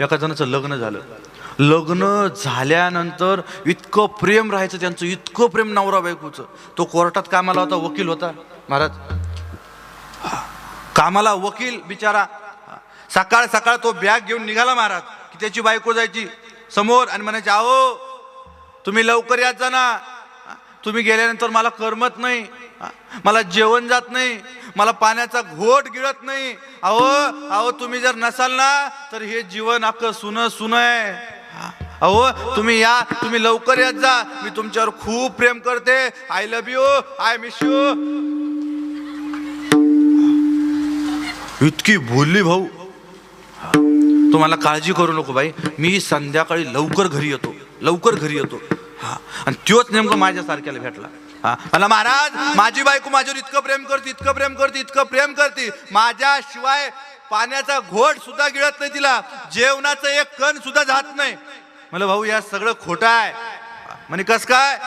एका जणाचं लग्न झालं. लग्न झाल्यानंतर इतकं प्रेम राहायचं त्यांचं इतकं प्रेम नवरा बायकोचं. तो कोर्टात कामाला होता वकील होता. महाराज कामाला वकील बिचारा सकाळ सकाळ तो बॅग घेऊन निघाला महाराज की त्याची बायको जायची समोर आणि म्हणायची आहो तुम्ही लवकर यात जा ना. तुम्ही गेल्यानंतर मला करमत नाही. मला जेवण जात नाही मला पाण्याचा घोट गिळत नाही. अहो अहो तुम्ही जर नसाल ना तर हे जीवन अख्खं सुन सुन आहे. अहो तुम्ही या तुम्ही लवकर येत जा. मी तुमच्यावर खूप प्रेम करते. I love you I miss you इतकी बोलली भाऊ. तुम्हाला काळजी करू नको बाई. मी संध्याकाळी लवकर घरी येतो. लवकर घरी येतो. हा. आणि त्योच नेमकं माझ्यासारख्याला भेटला. मला महाराज माझी बायको माझ्यावर इतकं प्रेम करते इतकं प्रेम करते इतकं प्रेम करते. माझ्याशिवाय पाण्याचा घोट सुद्धा गिळत नाही तिला. जेवणाचं एक कण सुद्धा जात नाही. मला भाऊ या सगळं खोटं आहे. म्हणे कस काय?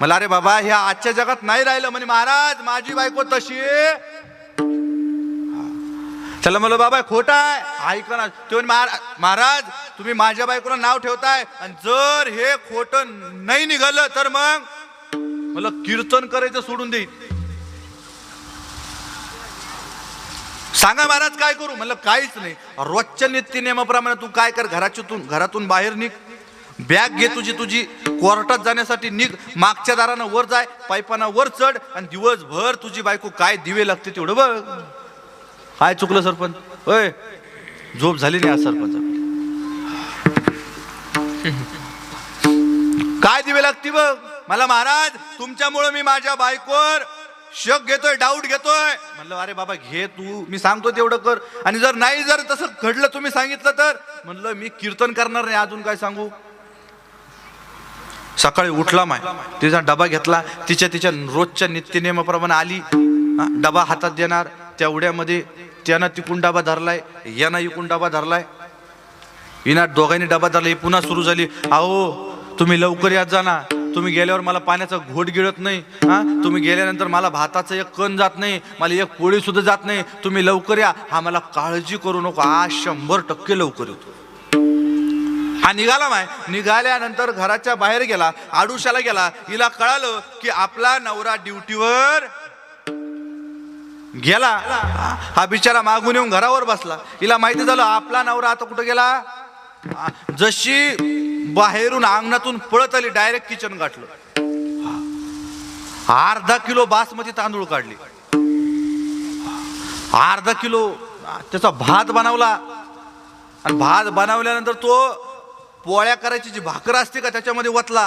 मला अरे बाबा ह्या आजच्या जगात नाही राहिलं. म्हणे महाराज माझी बायको तशी आहे. त्याला म्हणलं बाबा खोटा आहे. ऐका ना. ते महाराज तुम्ही माझ्या बायकोला नाव ठेवताय आणि जर हे खोट नाही निघालं तर मग? मला कीर्तन करायचं सोडून देईल सांगा महाराज काय करू? म्हणलं काहीच नाही. रोजच्या नित्य नियमाप्रमाणे तू काय कर? घराच्यातून घरातून बाहेर निघ. बॅग घे तुझी तुझी. कोर्टात जाण्यासाठी निघ. मागच्या दारानं वर जाय. पाईपाना वर चढ आणि दिवसभर तुझी बायको काय दिवे लागते तेवढं बघ. काय चुकलं सरपंच? होय झोप झाली नाही आज सरपंच. काय दिवे लागते बघ? मला महाराज तुमच्यामुळं मी माझ्या बायकोवर शक घेतोय डाऊट घेतोय. म्हणलं अरे बाबा घे तू. मी सांगतो तेवढं कर. आणि जर नाही जर तसं घडलं तुम्ही सांगितलं तर? म्हणलं मी कीर्तन करणार नाही अजून काय सांगू? सकाळी उठला माय. तिचा डबा घेतला. तिच्या तिच्या रोजच्या नित्यनियमाप्रमाणे आली. डबा हातात देणार. तेवढ्यामध्ये त्यानं तिकून डबा धरलाय यानं इकून डबा धरलाय. हिना दोघांनी डबा धरला. ही पुन्हा सुरू झाली. अहो तुम्ही लवकर यात जाणार तुम्ही गेल्यावर मला पाण्याचा घोट गिळत नाही हा? तुम्ही गेल्यानंतर मला भाताचं एक कण जात नाही मला एक पोळीसुद्धा जात नाही. तुम्ही लवकर या. हा मला काळजी करू नको. आज शंभर टक्के लवकर येतो. हा निघाला माय. निघाल्यानंतर घराच्या बाहेर गेला आडुशाला गेला. हिला कळालं की आपला नवरा ड्युटीवर गेला. हा बिचारा मागून येऊन घरावर बसला. हिला माहिती झालं आपला नवरा आता कुठं गेला? जशी बाहेरून अंगणातून पळत आली डायरेक्ट किचन गाठलं. अर्धा किलो बासमती तांदूळ काढली. अर्धा किलो त्याचा भात बनवला. आणि भात बनवल्यानंतर तो पोळ्या करायची जी भाकर असते का त्याच्यामध्ये वतला.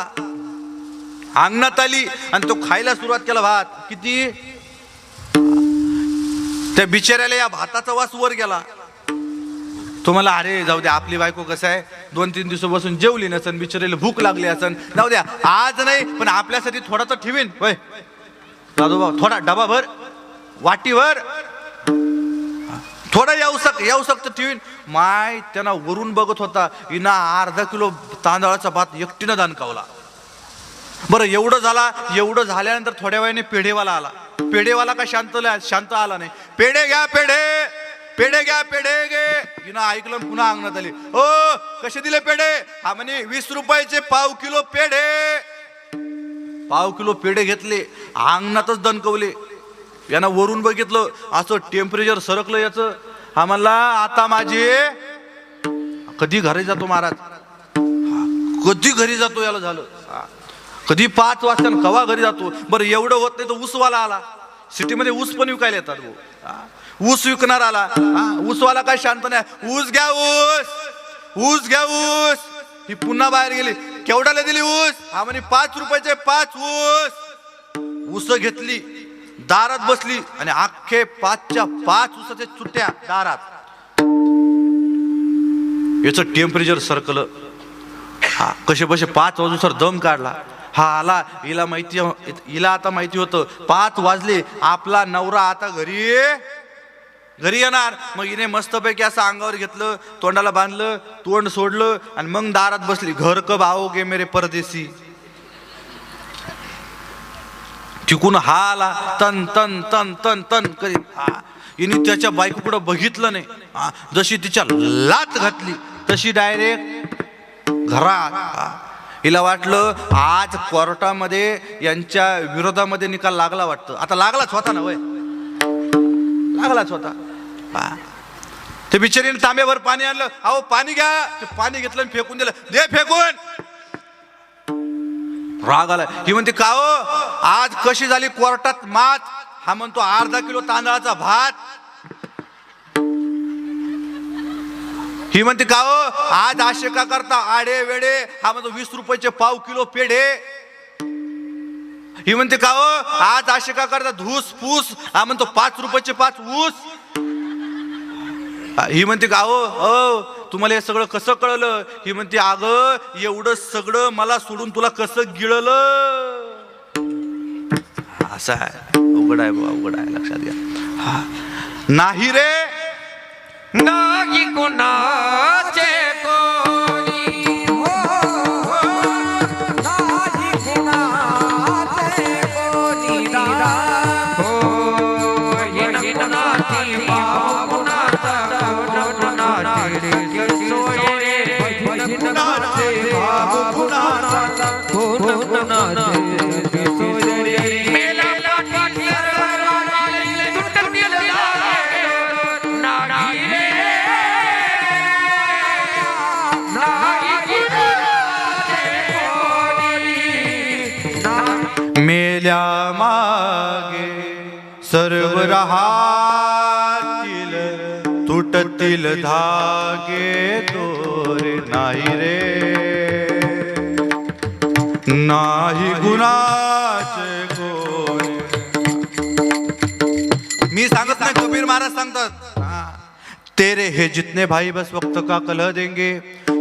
अंगणात आली आणि तो खायला सुरुवात केला भात. किती? त्या बिचाऱ्याला या भाताचा वास वर गेला. तो मला अरे जाऊ दे आपली बायको कसं आहे? दोन तीन दिवसापासून जेवली नसन बिचारीला भूक लागली असन. जाऊ द्या आज नाही पण आपल्यासाठी थोडा तर ठेवीन. होय. दादू थोडा डबा भर वाटी भर थोडा येऊ सक येऊ ठेवीन. माय त्यांना वरून बघत होता हिना अर्धा किलो तांदळाचा भात एकटीनं दान कावला बरं एवढं झाला एवढं झाल्यानंतर थोड्या वेळाने पेढेवाला आला. पेढेवाला का शांत शांत आला नाही. पेढे घ्या पेढे. पेढे घ्या पेढे घे. हिनं ऐकलं पुन्हा अंगणात आली. ओ कसे दिले पेढे? हा म्हणे वीस रुपयाचे पाव किलो पेढे. पाव किलो पेढे घेतले अंगणातच दणकवले. यानं वरून बघितलं असं टेम्परेचर सरकलं याचं. हा म्हणला आता माझी कधी घरी जातो महाराज? कधी घरी जातो याला झालं. कधी पाच वाजता आणि कवा घरी जातो? बरं एवढं होत नाही तर उसवाला आला. सिटीमध्ये ऊस पण विकायला येतात भाऊ. ऊस विकणार आला. ऊसवाला काय शांत नाही ऊस घ्या ऊस. ऊस घ्या ऊस. ही पुन्हा बाहेर गेली. केवढ्याला दिली ऊस? हा म्हणे पाच रुपयाचे पाच ऊस. ऊस घेतली दारात बसली आणि अख्खे पाचच्या पाच ऊसाच्या चुट्या दारात. याचं टेम्परेचर सरकलं हा कसे बसे पाच वाजूसर दम काढला. हा आला. हिला माहिती हो- हिला आता माहिती होतं. पाच वाजले. आपला नवरा आता घरी घरी येणार. मग हिने मस्तपैकी असं अंगावर घेतलं तोंडाला बांधलं तोंड सोडलं आणि मग दारात बसली. घर कब आओगे मेरे परदेशी? तिकून हा आला. तन तन तन तन तन करी हा. हिने त्याच्या बायकोकडे बघितलं नाही. हा, जशी तिच्या लात घातली तशी डायरेक्ट घरात हा. हिला वाटलं आज कोर्टामध्ये यांच्या विरोधामध्ये निकाल लागला वाटतं. आता लागलाच होता ना वय? लागलाच होता. ते बिचारीने तांब्यावर पाणी आणलं. अहो पाणी घ्या. ते पाणी घेतलं आणि फेकून दिलं. दे फेकून! राग आला. ही म्हणते का हो? आज कशी झाली कोर्टात मात? हा म्हणतो अर्धा किलो तांदळाचा भात ही म्हणते का हो? आज असे का करता आडे वेडे हा म्हणतो वीस रुपयाचे पाव किलो पेढे ही म्हणते का हो? आज असे का करता धूस फूस हा म्हणतो पाच रुपयाचे पाच ऊस. ही म्हणते का हो? अ तुम्हाला हे सगळं कसं कळलं? ही म्हणते अगं एवढं सगळं मला सोडून तुला कसं गिळलं? असं आहे. उघड आहे बुवा, उघड आहे लक्षात घ्या. हा. नाही रे नाही कुणाचे कोणी तुटतील धागे दोरे नाही रे। नाही गुणाचे गोरे। मी सांगत नाही कबीर महाराज सांगतात। तेरे हे जितने भाई बस वक्त का कलह देंगे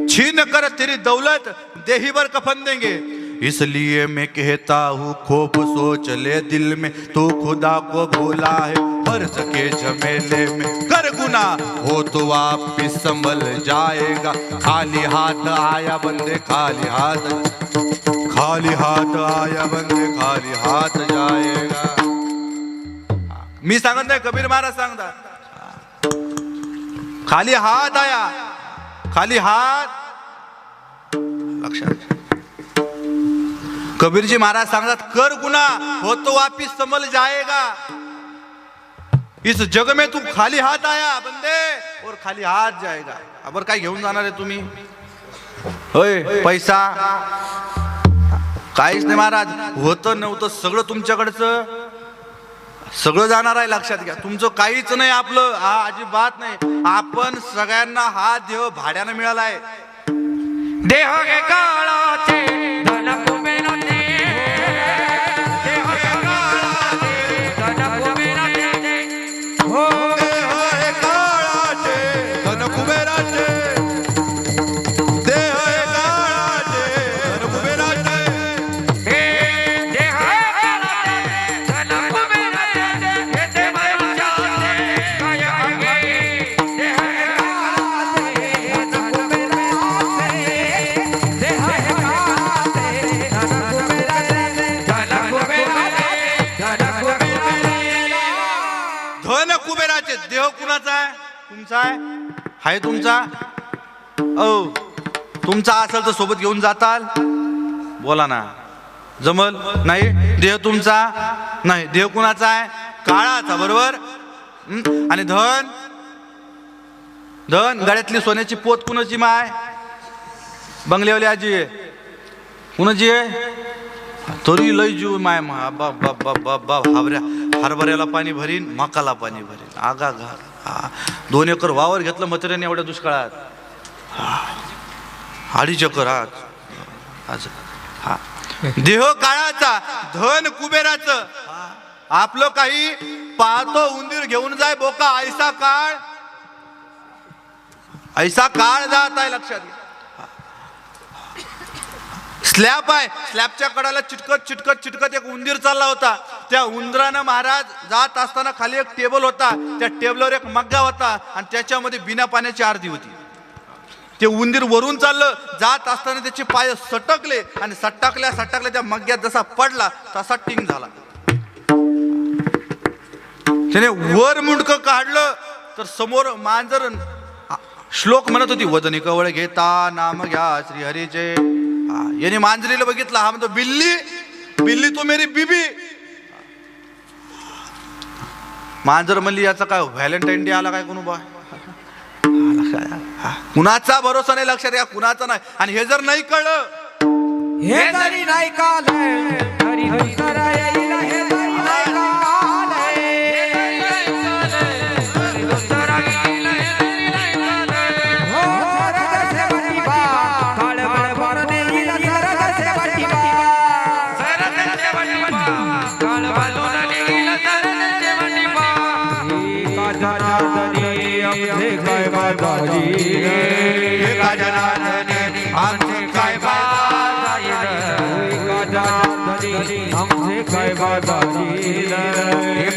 छीन कर तेरी दौलत देहीवर कफन देंगे। इसलिए मैं कहता हूँ खूब सोच ले दिल में। तू खुदा को भूला है फर्ज के झमेले में। कर गुना हो तो वापिस संभल जाएगा। खाली हाथ आया बंदे खाली हाथ खाली हाथ आया बंदे खाली हाथ जाएगा। मी सांगत नाही कबीर महाराज सांगता खाली हात आया खाली हात लक्षात कबीरजी महाराज सांगतात कर गुना हो तो वापिस समल जाएगा इस जग में तू खाली हात आया बंदे और खाली हात जाएगा अबर काय घेऊन जाणार आहे तुम्ही? होय पैसा। काहीच नाही महाराज होतं नव्हतं सगळं तुमच्याकडचं। सगळं जाणार आहे लक्षात घ्या. तुमचं काहीच नाही आपलं हा अजिबात नाही. आपण सगळ्यांना हा देह भाड्यानं मिळाला आहे देह कुबेराचे देह कुणाचा आहे? तुमचा आहे? हाय तुमचा? औ तुमचा असेल तर सोबत घेऊन जाताल. बोला ना. जमल? नाही? देह तुमचा? नाही. देह कुणाचा आहे? काळाचा बरोबर? आणि धन? धन? गळ्यातली सोन्याची पोत कुणाची माय? बंगल्यावली आजी. कुणाची आहे? तरी लय जीव माय महा बा बा बा बा बा हरभऱ्याला पाणी भरीन मकाला पाणी भरीन. आगा घा हा. दोन एकर वावर घेतलं मत्र्याने एवढ्या दुष्काळात. हा. अडीच एकर आज. हा. देह काळाचा धन कुबेराचं. आपलं काही पाहतो उंदीर घेऊन जाय बोका ऐसा काळ. ऐसा काळ जात आहे लक्षात घ्या स्लॅब आहे. स्लॅबच्या कडाला चिटकत चिटकत चिटकत एक उंदीर चालला होता. त्या उंदरानं महाराज जात असताना खाली एक टेबल होता. त्या टेबलवर एक मग्गा होता आणि त्याच्यामध्ये बिना पाण्याची आरती होती. ते उंदीर वरून चाललं. जात असताना त्याचे पाय सटकले आणि सटकल्या सटकल्या त्या मग्ग्यात जसा पडला तसा टिंग झाला. त्याने वर मुंडक काढलं. तर समोर मांजर श्लोक म्हणत होती वजनी कवळ घेता नाम घ्या श्री हरीचे याने मांजरीला बघितला हा म्हणतो बिल्ली बिल्ली तो मेरी बीबी. मांजर म्हणली याचा काय व्हॅलेंटाईन डे आला काय कोण बा कुणाचा भरोसा नाही लक्षात या कुणाचा नाही. आणि हे जर नाही कळलं हे जरी नाही कळलं